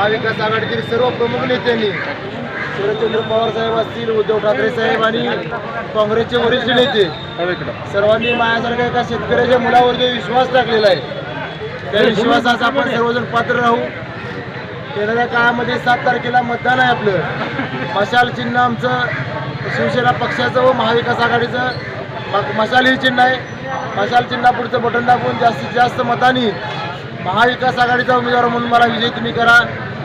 महाविकास आघाडीतील सर्व प्रमुख नेत्यांनी शरदचंद्र पवार साहेब असतील उद्धव ठाकरे साहेब आणि काँग्रेसचे वरिष्ठ नेते सर्वांनी माझ्यासारख्या एका शेतकऱ्याच्या मुलावर जो विश्वास टाकलेला आहे त्या विश्वासाचा आपण सर्वजण पात्र राहू. येणाऱ्या काळामध्ये सात तारखेला मतदान आहे आपलं. मशाल चिन्ह आमचं शिवसेना पक्षाचं व महाविकास आघाडीचं. मशाल ही चिन्ह आहे. मशाल चिन्हापुढचं बटन दाबून जास्तीत जास्त मतांनी महाविकास आघाडीचा उमेदवार म्हणून मला विजय तुम्ही करा.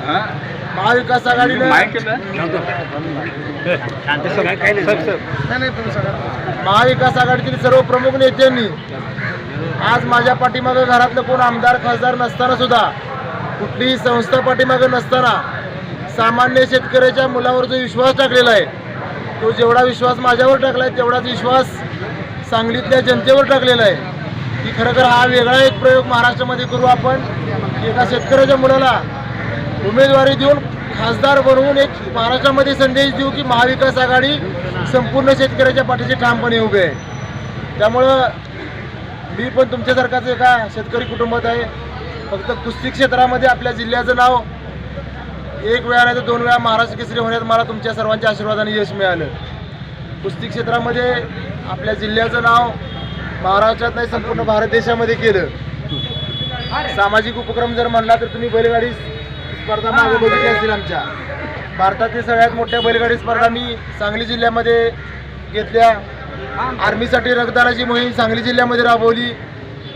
महाविकास आघाडीनं महाविकास आघाडीतील सर्व प्रमुख नेत्यांनी आज माझ्या पाठीमागं घरातलं कोण आमदार खासदार नसताना सुद्धा कुठलीही संस्था पाठीमागं नसताना सामान्य शेतकऱ्याच्या मुलावर जो विश्वास टाकलेला आहे तो जेवढा विश्वास माझ्यावर टाकला आहे तेवढाच विश्वास सांगलीतल्या जनतेवर टाकलेला आहे. की खरं खरं हा वेगळा एक प्रयोग महाराष्ट्रामध्ये करू आपण. की एका शेतकऱ्याच्या मुलाला उमेदवारी देऊन खासदार बनवून एक महाराष्ट्रामध्ये संदेश देऊ की महाविकास आघाडी संपूर्ण शेतकऱ्याच्या पाठीशी ठामपणे उभे आहे. त्यामुळं मी पण तुमच्यासारखाच एका शेतकरी कुटुंबात आहे. फक्त कुस्ती क्षेत्रामध्ये आपल्या जिल्ह्याचं नाव एक वेळा नाही तर दोन वेळा महाराष्ट्र केसरी होण्यात मला तुमच्या सर्वांच्या आशीर्वादाने यश मिळालं. कुस्ती क्षेत्रामध्ये आपल्या जिल्ह्याचं नाव महाराष्ट्रात नाही संपूर्ण भारत देशामध्ये केलं. सामाजिक उपक्रम जर म्हणला तर तुम्ही बैलगाडी स्पर्धा मागे बघितली असतील आमच्या. भारतातील सगळ्यात मोठ्या बैलगाडी स्पर्धा मी सांगली जिल्ह्यामध्ये घेतल्या. आर्मीसाठी रक्तदानाची मोहीम सांगली जिल्ह्यामध्ये राबवली.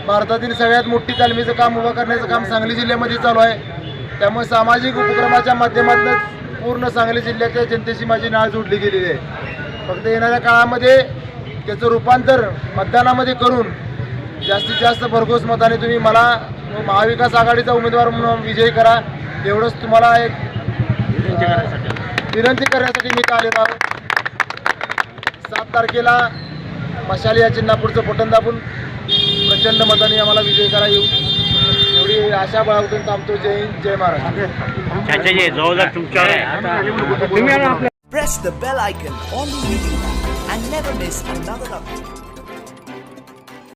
भारतातील सगळ्यात मोठी तालमीचं काम उभं करण्याचं काम सांगली जिल्ह्यामध्ये चालू आहे. त्यामुळे सामाजिक उपक्रमाच्या माध्यमातूनच पूर्ण सांगली जिल्ह्याच्या जनतेशी माझी नाळ जोडली गेलेली आहे. फक्त येणाऱ्या काळामध्ये त्याचं रूपांतर मतदानामध्ये करून जास्तीत जास्त भरघोस मताने तुम्ही मला महाविकास आघाडीचा उमेदवार म्हणून विजयी करा. एवढंच तुम्हाला एक विनंती करण्यासाठी. मी आलेलो आहोत. सात तारखेला मशाल या चिन्हापुढचं बटन दाबून प्रचंड मताने आम्हाला विजयी करा येऊ. एवढी आशा बाळगून थांबतो. जय हिंद जय महाराष्ट्र. आहे. Press the bell icon on the video and never miss another update.